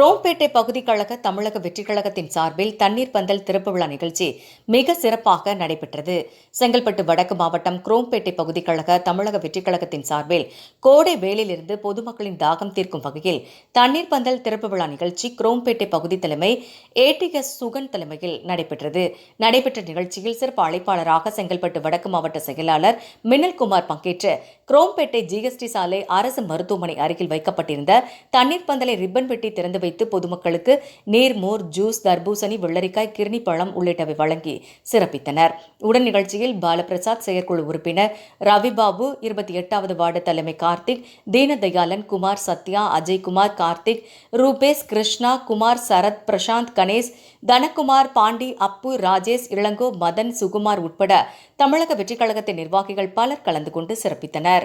குரோம்பேட்டை பகுதி கழக தமிழக வெற்றி கழகத்தின் சார்பில் தண்ணீர் பந்தல் திறப்பு விழா நிகழ்ச்சி மிக சிறப்பாக நடைபெற்றது. செங்கல்பட்டு வடக்கு மாவட்டம் குரோம்பேட்டை பகுதி கழக தமிழக வெற்றி கழகத்தின் சார்பில் கோடை வேலிலிருந்து பொதுமக்களின் தாகம் தீர்க்கும் வகையில் தண்ணீர் பந்தல் திறப்பு விழா நிகழ்ச்சி குரோம்பேட்டை பகுதி தலைமை ஏடிஎஸ் சுகன் தலைமையில் நடைபெற்றது. நடைபெற்ற நிகழ்ச்சியில் சிறப்பு அழைப்பாளராக செங்கல்பட்டு வடக்கு மாவட்ட செயலாளர் மின்னல்குமார் பங்கேற்று குரோம்பேட்டை ஜிஎஸ்டி சாலை அரசு மருத்துவமனை அருகில் வைக்கப்பட்டிருந்த தண்ணீர் பந்தலை ரிப்பன் வெட்டி திறந்து வைத்து பொதுமக்களுக்கு நீர் மோர் ஜூஸ் தர்பூசணி வெள்ளரிக்காய் கிர்னி பழம் உள்ளிட்டவை வழங்கி சிறப்பித்தனர். உடன் நிகழ்ச்சியில் பாலபிரசாத் செயற்குழு உறுப்பினர் ரவிபாபு இருபத்தி எட்டாவது வார்டு தலைமை கார்த்திக் தீனதயாளன் குமார் சத்யா அஜய்குமார் கார்த்திக் ரூபேஷ் கிருஷ்ணா குமார் சரத் பிரசாந்த் கணேஷ் தனகுமார் பாண்டி அப்பு ராஜேஷ் இளங்கோ மதன் சுகுமார் உட்பட தமிழக வெற்றிக் கழகத்தின் நிர்வாகிகள் பலர் கலந்து கொண்டு சிறப்பித்தனர்.